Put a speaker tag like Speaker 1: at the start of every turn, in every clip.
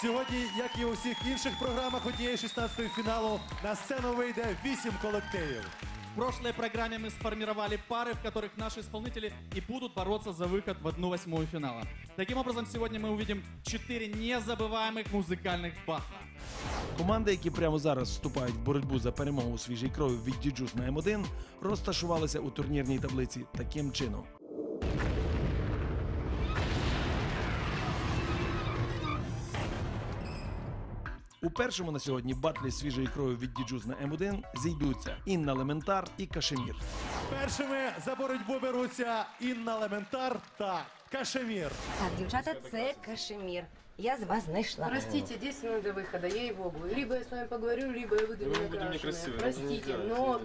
Speaker 1: Сьогодні, як і у всіх інших програмах однієї 16-ї фіналу, на сцену вийде вісім колективів.
Speaker 2: В прошлой программе мы сформировали пары, в которых наши исполнители и будут бороться за выход в одну восьмую финала. Таким образом, сегодня мы увидим четыре незабываемых музыкальных батла.
Speaker 3: Команди, які прямо зараз вступають в боротьбу за перемогу у свіжій крові від Діджус на М1, розташувалися у турнірній таблиці таким чином. У першому на сьогодні батлі свіжої крові від діджуз на М1 зійдуться Інна Лементар і Кашемір.
Speaker 1: Першими за боротьбу беруться Інна Лементар та Кашемір.
Speaker 4: Так, дівчата, це кашемір. Я з вас знайшла.
Speaker 5: Простите, 10 минут до выхода, ей-богу. Либо я с вами поговорю, либо я выйду ненакрашенная. Простите, но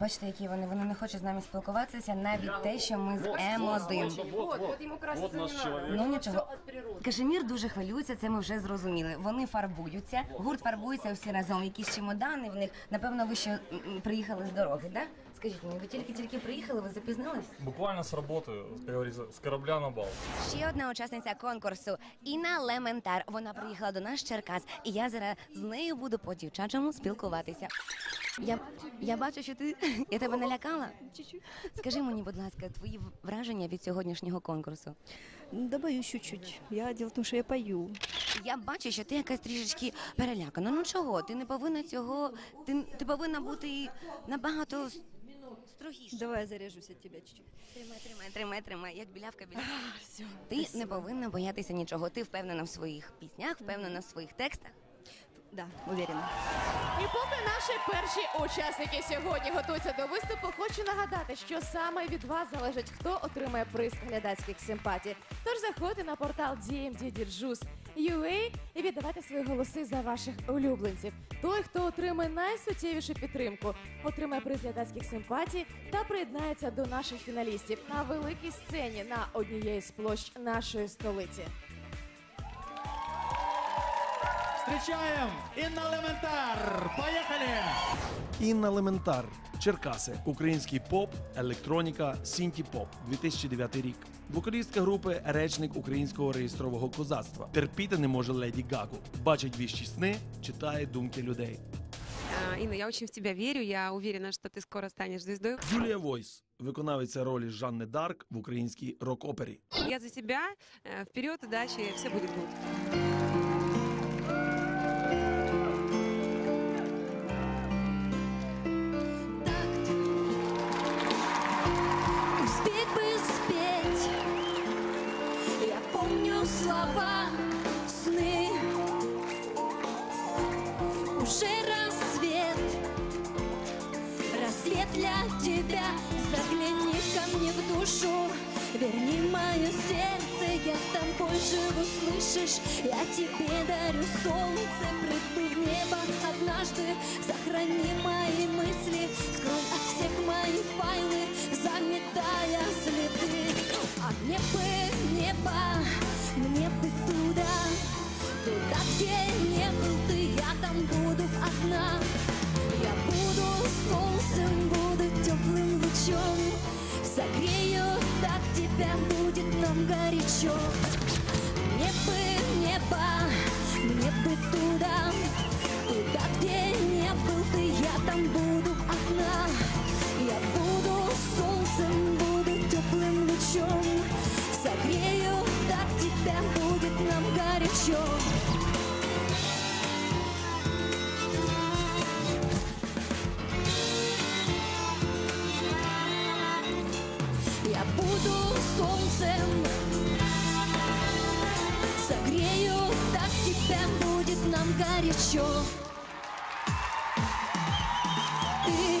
Speaker 4: Бачите, які вони. Вони не хочуть з нами спілкуватися, навіть те, що ми з М1.
Speaker 5: вот, вот ему краситься не надо.
Speaker 4: Ну
Speaker 5: Всё
Speaker 4: нічого.
Speaker 5: от природы.
Speaker 4: Кашемір дуже хвилюється, це ми вже зрозуміли. Вони фарбуються, гурт фарбується всі разом. Якісь чемодани в них. Напевно, ви ще м, м, приїхали з дороги, так? Скажіть мені, ви тільки-тільки приїхали, ви запізнились?
Speaker 6: Буквально с работы, как говорится, с корабля на бал.
Speaker 4: Ще одна учасниця конкурсу Інна Лементар. Вона приїхала до нас з Черкас, і я зараз з нею буду по дівчачому спілкуватися. Я, я бачу, що ти я тебе налякала. Скажи мені, будь ласка, твої враження від сьогоднішнього конкурсу.
Speaker 7: Да боюсь чуть-чуть. Я дело в том, что я пою.
Speaker 4: Я бачу, що ти якась трішечки перелякана. Ну чого? Ти не повинна цього. Ти, ти повинна бути набагато строгіше.
Speaker 7: Давай я заряжусь от тебя чуть-чуть.
Speaker 4: Тримай, тримай, тримай, тримай, як білявка білявка. Ти не повинна боятися нічого. Ти впевнена в своїх піснях, впевнена в своїх текстах.
Speaker 7: Да, уверена.
Speaker 8: І поки наші перші учасники сьогодні готуються до виступу, хочу нагадати, що саме від вас залежить, хто отримає приз глядацьких симпатій. Тож заходьте на портал DMD.Juice.ua і віддавайте свої голоси за ваших улюбленців. Той, хто отримає найсуттєвішу підтримку, отримає приз глядацьких симпатій та приєднається до наших фіналістів на великій сцені на однієї з площ нашої столиці.
Speaker 2: Встречаем Инна Лементар! Поехали!
Speaker 3: Інна Лементар, Черкаси, український поп, електроніка, сінті-поп, 2009 рік. Вокалістка групи речник українського реєстрового козацтва. Терпіти не може леді Гагу. Бачить віщі сни, читає думки людей.
Speaker 9: А, Инна, я очень в тебя верю. Я уверена, что ты скоро станешь звездой.
Speaker 3: Джулія Войс, виконавиця ролі Жанни Дарк в українській рок-опері.
Speaker 9: Я за себя. Э, Вперед, удачи, все будет good.
Speaker 7: мне в душу Верни мое сердце Я тобой живу, слышишь? Я тебе дарю солнце Прыгни в небо однажды Сохрани Нам горячо Ты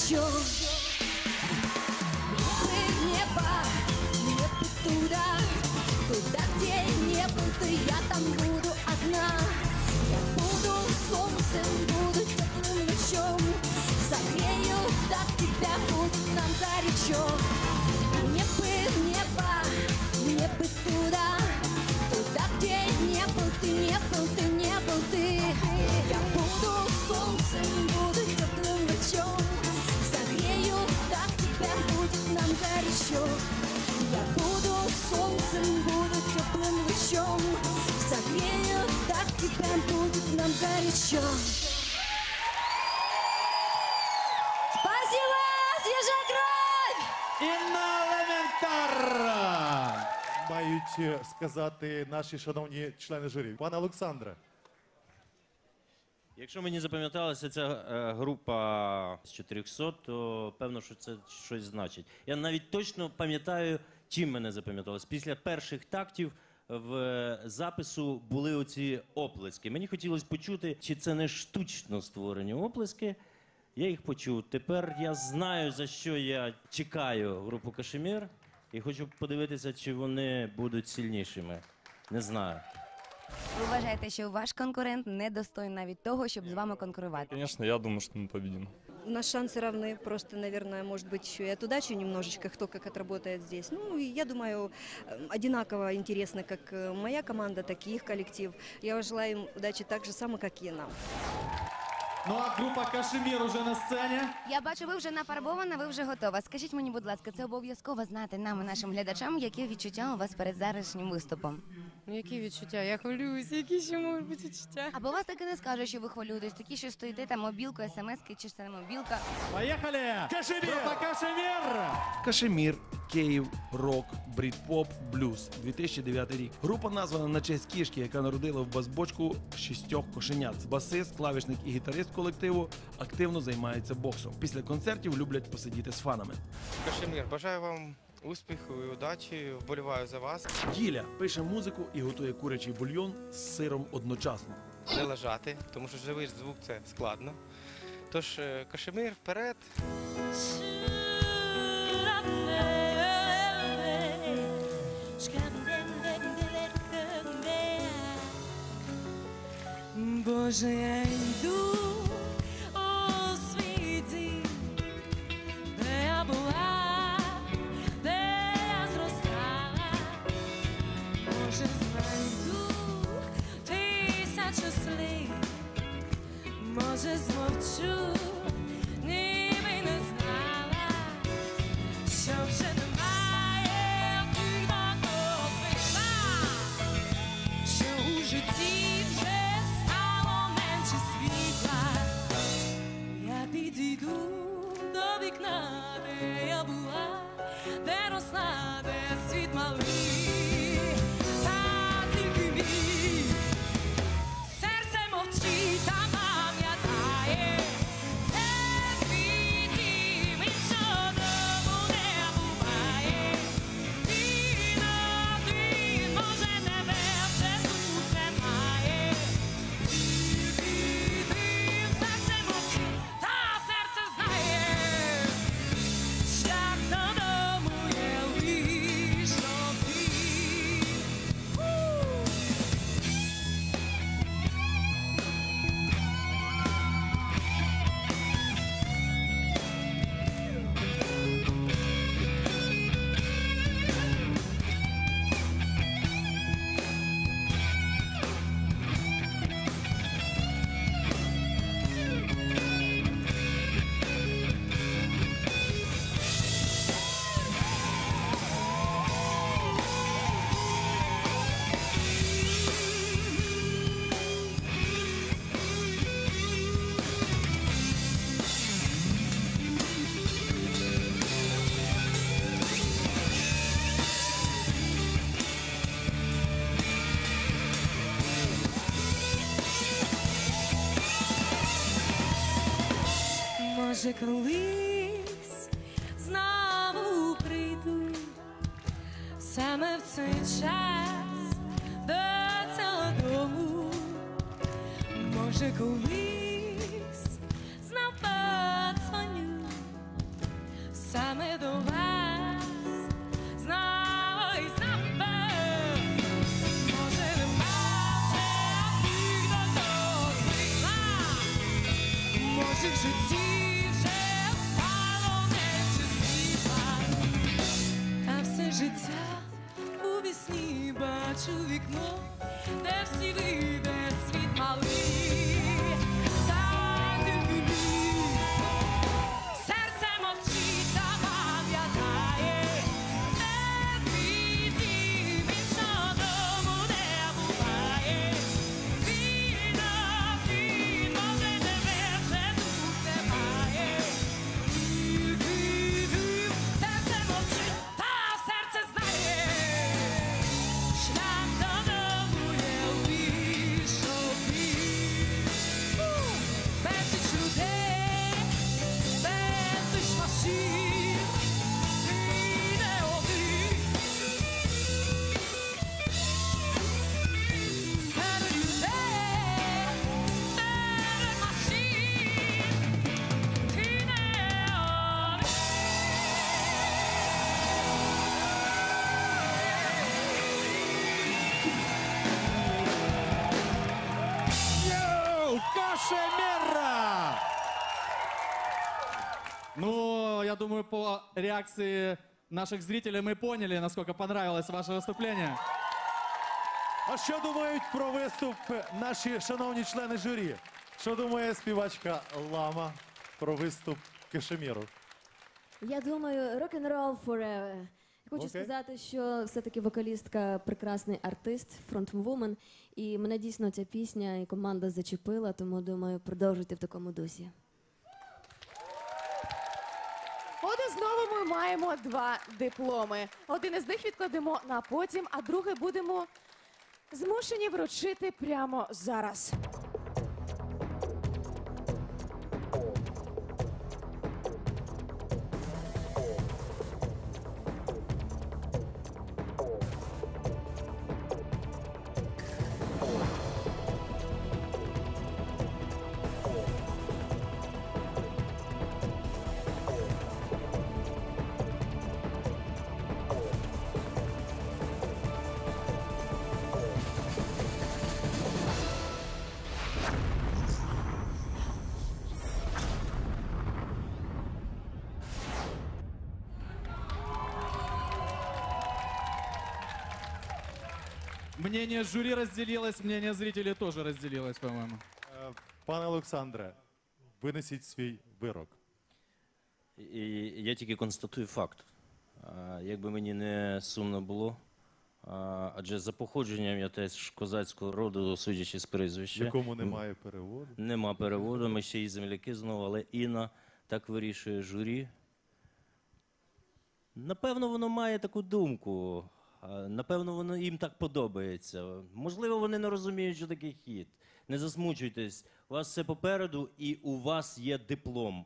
Speaker 7: горячо Ты небо, небо туда Туда, где не был ты, я там буду одна Я
Speaker 10: буду солнцем, буду теплым лучом Согрею так тебя, будет нам горячо Не бы небо, не бы туда Туда, где не был ты, не был ты, так тебя, будет нам горячо Спасибо, свежая кровь!
Speaker 2: Інна Елементар!
Speaker 1: Мають сказати наші шановні члени журі. Пане Олександре,
Speaker 11: Якщо мені запам'яталася ця е, група з 400, то певно, що це щось значить. Я навіть точно пам'ятаю, чим мене запам'яталось. Після перших тактів в запису були оці оплески. Мені хотілося почути, чи це не штучно створені оплески. Я їх почув. Тепер я знаю, за що я чекаю групу Кашемір, і хочу подивитися, чи вони будуть сильнішими. Не знаю.
Speaker 4: Ви вважаєте, що ваш конкурент не достойний навіть того, щоб з вами конкурувати?
Speaker 6: Конечно, я думаю, что мы победим.
Speaker 12: Нас шансы равны, просто, наверное, может быть, еще и от удачи немножечко, кто как отработает здесь. Ну, я думаю, э, одинаково интересно как э, моя команда, так и их коллектив. Я желаю им удачи так же само, как и нам.
Speaker 2: Ну а група Кашемір уже на сцені.
Speaker 4: Я бачу, ви вже нафарбована, ви вже готова. Скажіть мені, будь ласка, це обов'язково знати нам і нашим глядачам, яке відчуття у вас перед зарашнім виступом.
Speaker 5: Ну, які відчуття? Я хвилююся, які ще можуть бути відчуття?
Speaker 4: Або вас таки не скаже, що ви хвилюєтесь, такі, що стоїте там мобілкою, смс-ки чи це не мобілка.
Speaker 2: Поїхали!
Speaker 1: Кашемір!
Speaker 2: Група Кашемір!
Speaker 3: Кашемір, Київ, рок, брід-поп, блюз. 2009 рік. Група названа на честь кішки, яка народила в басбочку шістьох кошенят. Басист, клавішник і гітарист колективу активно займаються боксом. Після концертів люблять посидіти з фанами.
Speaker 13: Кашемір, бажаю вам успіху і удачі. Вболіваю за вас.
Speaker 3: Діля пише музику і готує курячий бульйон з сиром одночасно.
Speaker 13: Не лежати, тому що живий звук це складно. Тож, е, Кашемір, вперед.
Speaker 10: Боже, я йду у свій дім, де я була, де я зростала, може знайду тисячу слів, може змовчу, Може, колись знову прийду саме в цей час до цього дому. Може, колись знов подзвоню саме до вас знала і. Може, не бачила, тих давно звикла. Може, в житті вісні бачу
Speaker 1: Йоу, Кашеміра!
Speaker 2: Ну, я думаю, по реакции наших зрителей мы поняли, насколько понравилось ваше выступление.
Speaker 1: А що думають про виступ наші шановні члени журі? Що думає співачка Лама про виступ Кашеміру?
Speaker 14: Я думаю, рок-н-рол forever. Хочу
Speaker 1: Окей.
Speaker 14: сказати, що все-таки вокалістка прекрасний артист, фронтвумен, і мене дійсно ця пісня і команда зачепила, тому думаю, продовжуйте в такому дусі.
Speaker 8: От і знову ми маємо два дипломи. Один із них відкладемо на потім, а другий будемо змушені вручити прямо зараз.
Speaker 2: Мнение жюри разделилось, мнение зрителей тоже разделилось, по-моему.
Speaker 1: Е, Пане Олександре, винесіть свій вирок.
Speaker 11: І я тільки констатую факт. А, Якби мені не сумно було, адже за походженням я теж козацького роду, судячи з
Speaker 1: В
Speaker 11: прізвища.
Speaker 1: якому немає переводу.
Speaker 11: Нема переводу, ми ще й земляки знову, але Інна так вирішує журі. Напевно, воно має таку думку. Напевно, воно їм так подобається. Можливо, вони не розуміють, що таке хід. Не засмучуйтесь. У вас все попереду, і у вас є диплом.